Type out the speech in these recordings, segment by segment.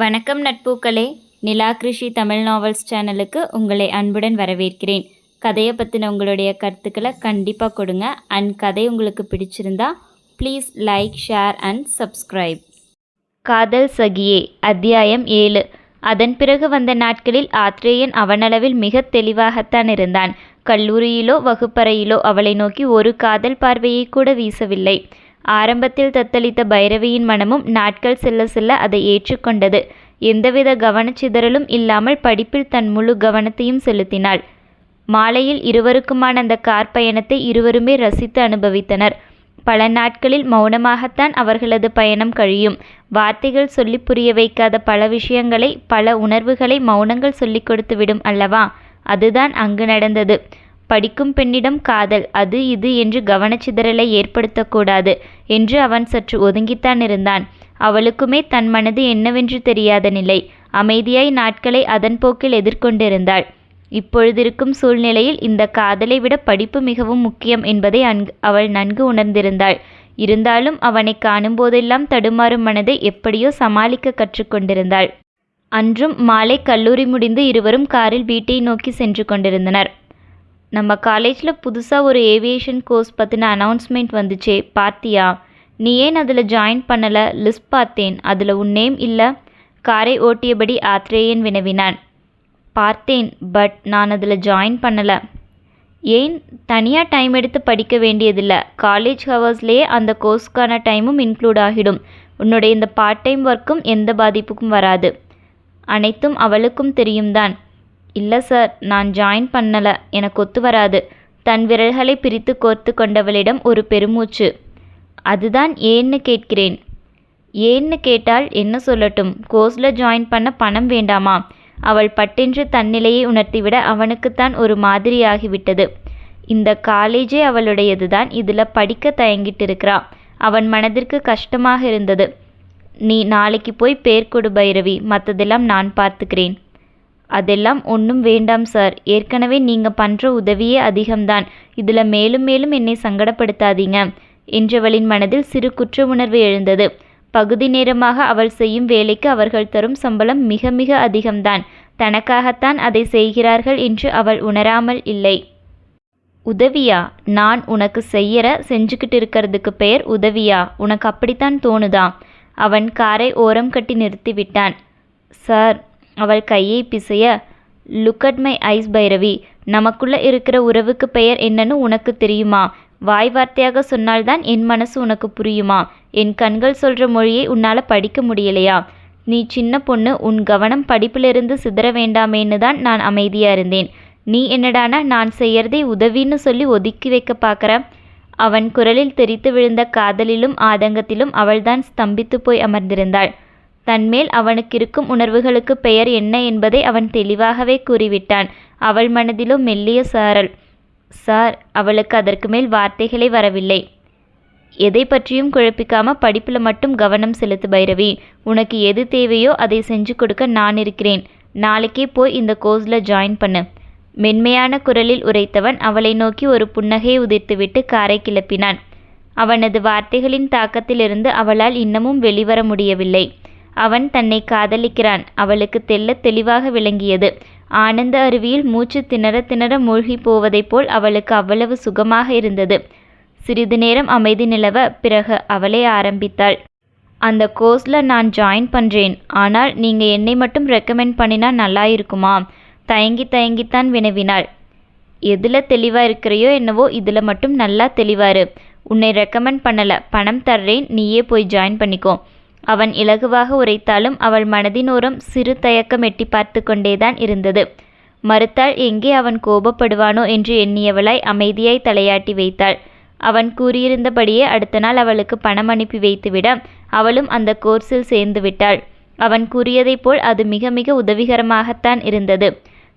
வணக்கம் நட்பூக்களே. நிலா கிருஷி தமிழ் நாவல்ஸ் சேனலுக்கு உங்களை அன்புடன் வரவேற்கிறேன். கதையை பற்றின உங்களுடைய கருத்துக்களை கண்டிப்பாக கொடுங்க. அண்ட் கதை உங்களுக்கு பிடிச்சிருந்தா please like share and subscribe காதல் சகியே அத்தியாயம் ஏழு. அதன் பிறகு வந்த நாட்களில் ஆத்ரேயன் அவனளவில் மிக தெளிவாகத்தான் இருந்தான். கல்லூரியிலோ வகுப்பறையிலோ அவளை நோக்கி ஒரு காதல் பார்வையை கூட வீசவில்லை. ஆரம்பத்தில் தத்தளித்த பைரவியின் மனமும் நாட்கள் செல்ல செல்ல அதை ஏற்றுக்கொண்டது. எந்தவித கவனச்சிதறலும் இல்லாமல் படிப்பில் தன் முழு கவனத்தையும் செலுத்தினாள். மாலையில் இருவருக்குமான அந்த கார் பயணத்தை இருவருமே ரசித்து அனுபவித்தனர். பல நாட்களில் மௌனமாகத்தான் அவர்களது பயணம் கழியும். வார்த்தைகள் சொல்லி புரிய வைக்காத பல விஷயங்களை பல உணர்வுகளை மௌனங்கள் சொல்லிக் கொடுத்து விடும் அல்லவா? அதுதான் அங்கு நடந்தது. படிக்கும் பெண்ணிடம் காதல் அது இது என்று கவனச்சிதறலை ஏற்படுத்தக்கூடாது என்று அவன் சற்று ஒதுங்கித்தான் இருந்தான். அவளுக்குமே தன் மனது என்னவென்று தெரியாத நிலை. அமைதியாய் நாட்களை அதன் போக்கில் எதிர்கொண்டிருந்தாள். இப்பொழுதிருக்கும் சூழ்நிலையில் இந்த காதலை விட படிப்பு மிகவும் முக்கியம் என்பதை அவள் நன்கு உணர்ந்திருந்தாள். இருந்தாலும் அவனை காணும்போதெல்லாம் தடுமாறும் மனதை எப்படியோ சமாளிக்க கற்றுக்கொண்டிருந்தாள். அன்றும் மாலை கல்லூரி முடிந்து இருவரும் காரில் வீட்டை நோக்கி சென்று கொண்டிருந்தனர். நம்ம காலேஜில் புதுசாக ஒரு ஏவியேஷன் கோர்ஸ் பற்றின அனௌன்ஸ்மெண்ட் வந்துச்சே பார்த்தியா? நீ ஏன் அதில் ஜாயின் பண்ணலை? லிஸ்ட் பார்த்தேன். அதில் உன் நேம் இல்லை. காரை ஓட்டியபடி ஆத்ரேயன் வினவினான். பார்த்தேன் பட் நான் அதில் ஜாயின் பண்ணலை. ஏன்? தனியாக டைம் எடுத்து படிக்க வேண்டியதில்லை. காலேஜ் ஹவர்ஸ்லேயே அந்த கோர்ஸ்க்கான டைமும் இன்க்ளூட் ஆகிடும். உன்னுடைய இந்த பார்ட் டைம் ஒர்க்கும் எந்த பாதிப்புக்கும் வராது. அனைத்தும் அவளுக்கும் தெரியும் தான் இல்லை சார். நான் ஜாயின் பண்ணலை. எனக்கு ஒத்து வராது. தன் விரல்களை பிரித்து கோர்த்து கொண்டவளிடம் ஒரு பெருமூச்சு. அதுதான் ஏன்னு கேட்கிறேன். ஏன்னு கேட்டால் என்ன சொல்லட்டும்? கோர்ஸில் ஜாயின் பண்ண பணம் வேண்டாமா? அவள் பட்டென்று தன்னிலையை உணர்த்திவிட அவனுக்குத்தான் ஒரு மாதிரியாகிவிட்டது. இந்த காலேஜே அவளுடையது தான் இதில் படிக்க தயங்கிட்டு இருக்கிறா அவன் மனதிற்கு கஷ்டமாக இருந்தது. நீ நாளைக்கு போய் பேர் கொடு பைரவி. மற்றதெல்லாம் நான் பார்த்துக்கிறேன். அதெல்லாம் ஒன்றும் வேண்டாம் சார். ஏற்கனவே நீங்கள் பண்ணுற உதவியே அதிகம்தான். இதில் மேலும் மேலும் என்னை சங்கடப்படுத்தாதீங்க என்றவளின் மனதில் சிறு குற்ற உணர்வு எழுந்தது. பகுதி நேரமாக அவள் செய்யும் வேலைக்கு அவர்கள் தரும் சம்பளம் மிக மிக அதிகம்தான். தனக்காகத்தான் அதை செய்கிறார்கள் என்று அவள் உணராமல் இல்லை. உதவியா? நான் உனக்கு செய்யற செஞ்சுக்கிட்டு இருக்கிறதுக்கு பெயர் உதவியா? உனக்கு அப்படித்தான் தோணுதா? அவன் காரை ஓரம் கட்டி நிறுத்திவிட்டான் சார் அவள் கையை பிசைய look at my eyes Bhairavi. நமக்குள்ள இருக்கிற உறவுக்கு பெயர் என்னன்னு உனக்கு தெரியுமா? வாய் வார்த்தையாக சொன்னால்தான் என் மனசு உனக்கு புரியுமா? என் கண்கள் சொல்கிற மொழியை உன்னால் படிக்க முடியலையா? நீ சின்ன பொண்ணு உன் கவனம் படிப்பிலிருந்து சிதற வேண்டாமேன்னு தான் நான் அமைதியாக இருந்தேன். நீ என்னடானா நான் செய்யறதை உதவின்னு சொல்லி ஒதுக்கி வைக்க பார்க்குற அவன் குரலில் தெரித்து விழுந்த காதலிலும் ஆதங்கத்திலும் அவள்தான் ஸ்தம்பித்து போய் அமர்ந்திருந்தாள். தன்மேல் அவனுக்கிருக்கும் உணர்வுகளுக்கு பெயர் என்ன என்பதை அவன் தெளிவாகவே கூறிவிட்டான். அவள் மனதிலும் மெல்லிய சாரல். சார் அவளுக்கு அதற்கு மேல் வார்த்தைகளே வரவில்லை. எதை பற்றியும் குழப்பிக்காம படிப்பில் மட்டும் கவனம் செலுத்து பைரவி. உனக்கு எது தேவையோ அதை செஞ்சு கொடுக்க நான் இருக்கிறேன். நாளைக்கே போய் இந்த கோர்ஸில் ஜாயின் பண்ணு. மென்மையான குரலில் உரைத்தவன் அவளை நோக்கி ஒரு புன்னகையை உதிர்த்துவிட்டு காரை கிளப்பினான். அவனது வார்த்தைகளின் தாக்கத்திலிருந்து அவளால் இன்னமும் வெளிவர முடியவில்லை. அவன் தன்னை காதலிக்கிறான். அவளுக்கு தெல்ல தெளிவாக விளங்கியது. ஆனந்த அருவியில் மூச்சு திணற திணற மூழ்கி போவதைப் போல் அவளுக்கு அவ்வளவு சுகமாக இருந்தது. சிறிது நேரம் அமைதி நிலவ பிறகு அவளே ஆரம்பித்தாள். அந்த கோர்ஸில் நான் ஜாயின் பண்ணுறேன் ஆனால் நீங்கள் என்னை மட்டும் ரெக்கமெண்ட் பண்ணினா நல்லா இருக்குமா? தயங்கி தயங்கித்தான் வினவினாள். எதில் தெளிவாக இருக்கிறையோ என்னவோ இதில் மட்டும் நல்லா தெளிவாரு. உன்னை ரெக்கமெண்ட் பண்ணலை. பணம் தர்றேன். நீயே போய் ஜாயின் பண்ணிக்கோ. அவன் இலகுவாக உரைத்தாலும் அவள் மனதினோரம் சிறு தயக்கம் எட்டி பார்த்து கொண்டேதான் இருந்தது. மறுத்தால் எங்கே அவன் கோபப்படுவானோ? என்று எண்ணியவளாய் அமைதியாய் தலையாட்டி வைத்தாள். அவன் கூறியிருந்தபடியே அடுத்த நாள் அவளுக்கு பணம் அனுப்பி வைத்துவிட அவளும் அந்த கோர்ஸில் சேர்ந்து விட்டாள் அவன் கூறியதைப் போல் அது மிக மிக உதவிகரமாகத்தான் இருந்தது.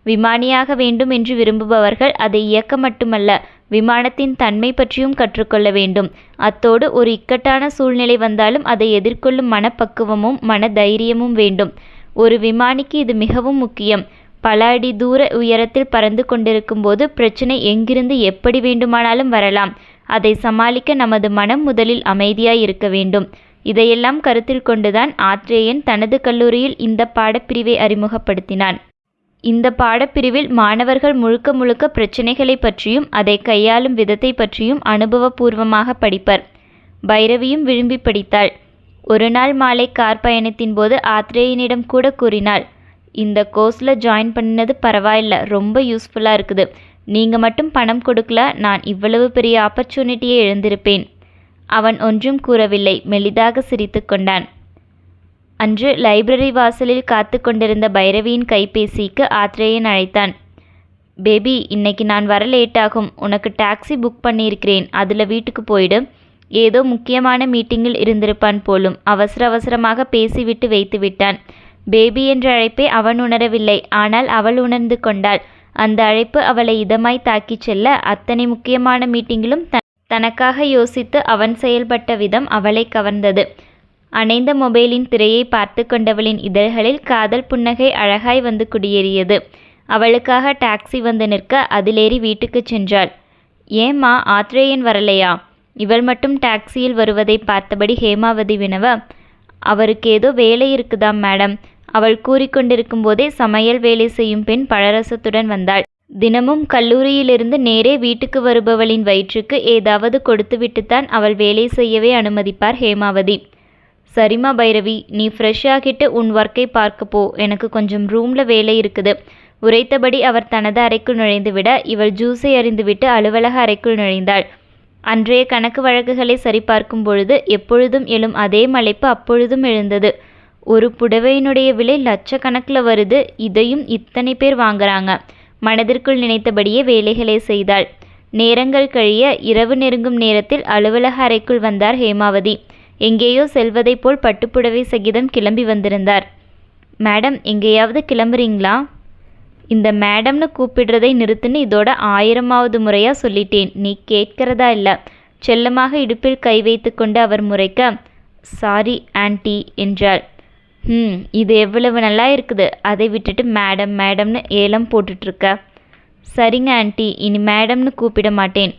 விமானியாக வேண்டும் என்று விரும்புபவர்கள் அதை இயக்க மட்டுமல்ல விமானத்தின் தன்மை பற்றியும் கற்றுக்கொள்ள வேண்டும். அத்தோடு ஒரு இக்கட்டான சூழ்நிலை வந்தாலும் அதை எதிர்கொள்ளும் மனப்பக்குவமும் மன தைரியமும் வேண்டும். ஒரு விமானிக்கு இது மிகவும் முக்கியம். பல அடி தூர உயரத்தில் பறந்து கொண்டிருக்கும் போது பிரச்சனை எங்கிருந்து எப்படி வேண்டுமானாலும் வரலாம். அதை சமாளிக்க நமது மனம் முதலில் அமைதியாய் இருக்க வேண்டும். இதையெல்லாம் கருத்தில் கொண்டுதான் ஆத்ரேயன் தனது கல்லூரியில் இந்த பாடப்பிரிவை அறிமுகப்படுத்தினான். இந்த பாடப்பிரிவில் மாணவர்கள் முழுக்க முழுக்க பிரச்சினைகளை பற்றியும் அதை கையாளும் விதத்தை பற்றியும் அனுபவபூர்வமாக படிப்பர். பைரவியும் விரும்பி படித்தாள். ஒரு நாள் மாலை கார் பயணத்தின் போது ஆத்ரேயனிடம் கூட கூறினாள் இந்த கோர்ஸில் ஜாயின் பண்ணது பரவாயில்ல ரொம்ப யூஸ்ஃபுல்லாக இருக்குது. நீங்கள் மட்டும் பணம் கொடுக்கல நான் இவ்வளவு பெரிய ஆப்பர்ச்சுனிட்டியை இழந்திருப்பேன். அவன் ஒன்றும் கூறவில்லை மெலிதாக சிரித்து கொண்டான். அன்று லைப்ரரி வாசலில் காத்து கொண்டிருந்த பைரவியின் கைபேசிக்கு ஆத்ரேயன் அழைத்தான். பேபி இன்னைக்கு நான் வர லேட்டாகும். உனக்கு டாக்ஸி புக் பண்ணியிருக்கிறேன். அதில் வீட்டுக்கு போயிடும் ஏதோ முக்கியமான மீட்டிங்கில் இருந்திருப்பான் போலும். அவசர அவசரமாக பேசிவிட்டு வைத்து விட்டான். பேபி என்ற அழைப்பை அவன் உணரவில்லை. ஆனால் அவள் உணர்ந்து கொண்டாள். அந்த அழைப்பு அவளை இதமாய் தாக்கிச் செல்ல அத்தனை முக்கியமான மீட்டிங்கிலும் தனக்காக யோசித்து அவன் செயல்பட்ட விதம் அவளை கவர்ந்தது. அணைந்த மொபைலின் திரையை பார்த்து கொண்டவளின் இதழ்களில் காதல் புன்னகை அழகாய் வந்து குடியேறியது. அவளுக்காக டாக்ஸி வந்து நிற்க அதிலேறி வீட்டுக்குச் சென்றாள். ஏம்மா ஆத்ரேயன் வரலையா? இவள் மட்டும் டாக்ஸியில் வருவதை பார்த்தபடி ஹேமாவதி வினவ அவருக்கு ஏதோ வேலை இருக்குதாம் மேடம். அவள் கூறிக்கொண்டிருக்கும் போதே சமையல் வேலை செய்யும் பெண் பழரசத்துடன் வந்தாள். தினமும் கல்லூரியிலிருந்து நேரே வீட்டுக்கு வருபவளின் வயிற்றுக்கு ஏதாவது கொடுத்துவிட்டுத்தான் அவள் வேலை செய்யவே அனுமதிப்பார் ஹேமாவதி. சரிம்மா பைரவி நீ ஃப்ரெஷ் ஆகிட்டு உன் ஒர்க்கை பார்க்க போ. எனக்கு கொஞ்சம் ரூமில் வேலை இருக்குது. உரைத்தபடி அவர் தனது அறைக்குள் நுழைந்துவிட இவள் ஜூஸை அறிந்துவிட்டு அலுவலக அறைக்குள் நுழைந்தாள். அன்றைய கணக்கு வழக்குகளை சரிபார்க்கும் பொழுது எப்பொழுதும் எழும் அதே மலைப்பு அப்பொழுதும் எழுந்தது. ஒரு புடவையினுடைய விலை லட்சக்கணக்கில் வருது. இதையும் இத்தனை பேர் வாங்குறாங்க. மனதிற்குள் நினைத்தபடியே வேலைகளை செய்தாள். நேரங்கள் கழிய இரவு நெருங்கும் நேரத்தில் அலுவலக அறைக்குள் வந்தார் ஹேமாவதி. எங்கேயோ செல்வதைப் போல் பட்டுப்புடவை சகிதம் கிளம்பி வந்திருந்தார். மேடம் எங்கேயாவது கிளம்புறீங்களா? இந்த மேடம்னு கூப்பிடுறதை நிறுத்துன்னு இதோட ஆயிரமாவது முறையாக சொல்லிட்டேன். நீ கேட்கிறதா இல்லை. செல்லமாக இடுப்பில் கை வைத்து கொண்டு அவர் முறைக்க சாரி ஆன்ட்டி என்றாள். ம் இது எவ்வளவு நல்லா இருக்குது. அதை விட்டுட்டு மேடம் மேடம்னு ஏலம் போட்டுட்ருக்க. சரிங்க ஆன்டி இனி மேடம்னு கூப்பிட மாட்டேன்.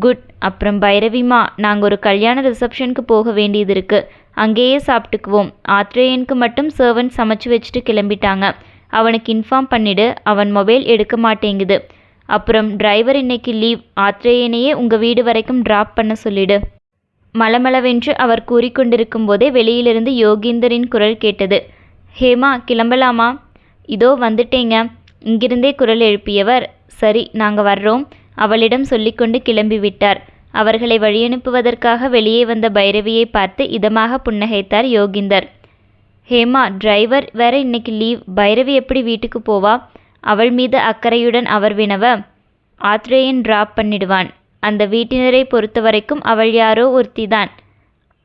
குட். அப்புறம் பைரவிமா நாங்கள் ஒரு கல்யாண ரிசப்ஷனுக்கு போக வேண்டியது இருக்குது அங்கேயே சாப்பிட்டுக்குவோம். ஆத்ரேயனுக்கு மட்டும் சர்வன்ட் சமைச்சு வச்சுட்டு கிளம்பிட்டாங்க. அவனுக்கு இன்ஃபார்ம் பண்ணிடு அவன் மொபைல் எடுக்க மாட்டேங்குது. அப்புறம் டிரைவர் இன்னைக்கு லீவ் ஆத்ரேயனையே உங்கள் வீடு வரைக்கும் ட்ராப் பண்ண சொல்லிடு. மலமளவென்று அவர் கூறிக்கொண்டிருக்கும் போதே வெளியிலிருந்து யோகீந்தரின் குரல் கேட்டது. ஹேமா கிளம்பலாமா? இதோ வந்துட்டேங்க. இங்கிருந்தே குரல் எழுப்பியவர் சரி நாங்கள் வர்றோம். அவளிடம் சொல்லிக்கொண்டு கிளம்பிவிட்டார். அவர்களை வழியனுப்புவதற்காக வெளியே வந்த பைரவியை பார்த்து இதமாக புன்னகைத்தார் யோகிந்தர். ஹேமா டிரைவர் வேற இன்னைக்கு லீவ். பைரவி எப்படி வீட்டுக்கு போவா? அவள் மீது அக்கறையுடன் அவர் வினவ ஆத்ரேயன் டிராப் பண்ணிடுவான். அந்த வீட்டினரை பொறுத்த வரைக்கும் அவள் யாரோ ஒருத்திதான்.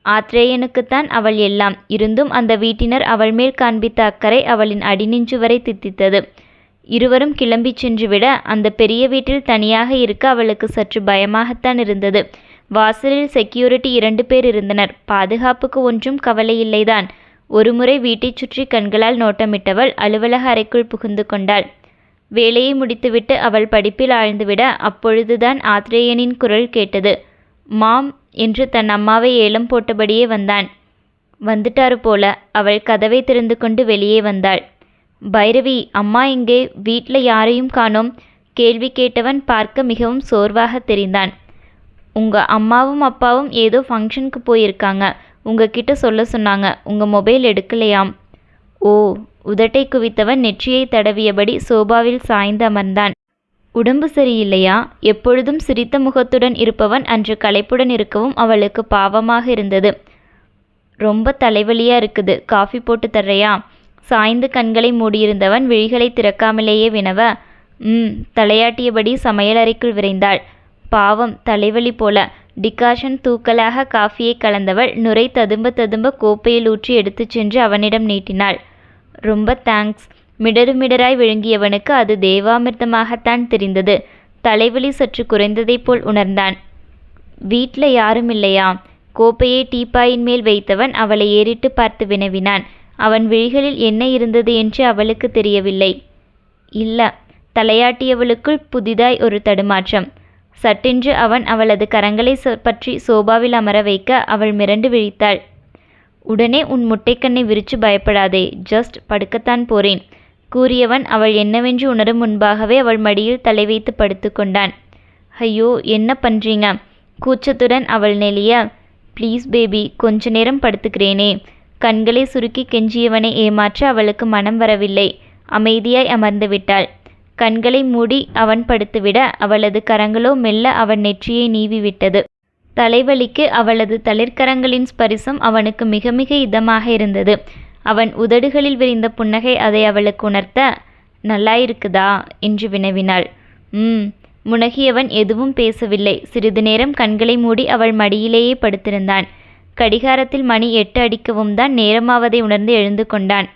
ஆத்ரேயனுக்குத்தான் அவள் எல்லாம். இருந்தும் அந்த வீட்டினர் அவள் மேல் காண்பித்த அக்கறை அவளின் அடிநெஞ்சு வரை தித்தித்தது. இருவரும் கிளம்பி சென்றுவிட அந்த பெரிய வீட்டில் தனியாக இருக்க அவளுக்கு சற்று பயமாகத்தான் இருந்தது. வாசலில் செக்யூரிட்டி இரண்டு பேர் இருந்தனர். பாதுகாப்புக்கு ஒன்றும் கவலையில்லைதான் ஒருமுறை வீட்டைச் சுற்றி கண்களால் நோட்டமிட்டவள் அலுவலக அறைக்குள் புகுந்து கொண்டாள். வேலையை முடித்துவிட்டு அவள் படிப்பில் ஆழ்ந்துவிட அப்பொழுதுதான் ஆத்ரேயனின் குரல் கேட்டது. மாம் என்று தன் அம்மாவை ஏலம் போட்டபடியே வந்தான். வந்துட்டாரு போல. அவள் கதவை திறந்து கொண்டு வெளியே வந்தாள். பைரவி அம்மா எங்கே வீட்டில் யாரையும் காணோம். கேள்வி கேட்டவன் பார்க்க மிகவும் சோர்வாக தெரிந்தான். உங்கள் அம்மாவும் அப்பாவும் ஏதோ ஃபங்க்ஷனுக்கு போயிருக்காங்க. உங்ககிட்ட சொல்ல சொன்னாங்க. உங்கள் மொபைல் எடுக்கலையாம். ஓ உதட்டை குவித்தவன் நெற்றியை தடவியபடி சோபாவில் சாய்ந்து அமர்ந்தான். உடம்பு சரியில்லையா? எப்பொழுதும் சிரித்த முகத்துடன் இருப்பவன் அன்று களைப்புடன் இருக்கவும் அவளுக்கு பாவமாக இருந்தது. ரொம்ப தலைவலியாக இருக்குது. காஃபி போட்டு தர்றையா? சாய்ந்து கண்களை மூடியிருந்தவன் விழிகளை திறக்காமலேயே வினவ ம் தலையாட்டியபடி சமையலறைக்குள் விரைந்தாள். பாவம் தலைவலி போல. டிகாஷன் தூக்கலாக காஃபியை கலந்தவள் நுரை ததும்ப ததும்ப கோப்பையில் ஊற்றி எடுத்துச் சென்று அவனிடம் நீட்டினாள். ரொம்ப தேங்க்ஸ். மிடருமிடராய் விழுங்கியவனுக்கு அது தேவாமிர்தமாகத்தான் தெரிந்தது. தலைவலி சற்று குறைந்ததைப் போல் உணர்ந்தான். வீட்டில் யாரும் இல்லையா? கோப்பையை டீப்பாயின் மேல் வைத்தவன் அவளை ஏறிட்டு பார்த்து வினவினான். அவன் விழிகளில் என்ன இருந்தது என்று அவளுக்கு தெரியவில்லை. இல்ல தலையாட்டியவளுக்குள் புதிதாய் ஒரு தடுமாற்றம். சட்டென்று அவன் அவளது கரங்களை பற்றி சோபாவில் அமர வைக்க அவள் மிரண்டு விழித்தாள். உடனே உன் முட்டைக்கண்ணை விரிச்சு பயப்படாதே ஜஸ்ட் படுக்கத்தான் போறேன் கூறியவன் அவள் என்னவென்று உணரும் முன்பாகவே அவள் மடியில் தலை வைத்து படுத்து கொண்டான். ஐயோ என்ன பண்றீங்க? கூச்சத்துடன் அவள் நெளிய ப்ளீஸ் பேபி கொஞ்ச நேரம் படுத்துக்கிறேனே கண்களை சுருக்கி கெஞ்சியவனை ஏமாற்ற அவளுக்கு மனம் வரவில்லை. அமைதியாய் அமர்ந்து விட்டாள் கண்களை மூடி அவன் படுத்துவிட அவளது கரங்களோ மெல்ல அவன் நெற்றியை நீவிவிட்டது. தலைவலிக்கு அவளது தளிர்கரங்களின் ஸ்பரிசம் அவனுக்கு மிக மிக இதமாக இருந்தது. அவன் உதடுகளில் விரிந்த புன்னகை அதை அவளுக்கு உணர்த்த நல்லாயிருக்குதா என்று வினவினாள். ம் முனகியவன் எதுவும் பேசவில்லை. சிறிது நேரம் கண்களை மூடி அவள் மடியிலேயே படுத்திருந்தான். கடிகாரத்தில் மணி எட்டு அடிக்கவும் தான் நேரமாவதை உணர்ந்து எழுந்து கொண்டான்.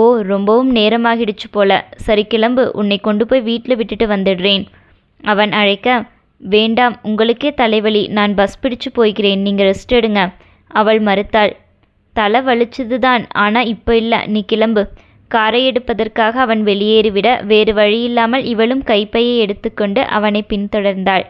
ஓ ரொம்பவும் நேரமாகிடுச்சு போல. சரி கிளம்பு. உன்னை கொண்டு போய் வீட்டில் விட்டுட்டு வந்துடுறேன். அவன் அழைக்க வேண்டாம் உங்களுக்கே தலைவலி. நான் பஸ் பிடிச்சு போய்கிறேன் நீங்கள் ரெஸ்ட் எடுங்க. அவள் மறுத்தாள் தலை வலிச்சது தான். ஆனால் இப்போ இல்லை. நீ கிளம்பு. காரை எடுப்பதற்காக அவன் வெளியேறிவிட வேறு வழியில்லாமல் இவளும் கைப்பையை எடுத்துக்கொண்டு அவனை பின்தொடர்ந்தாள்.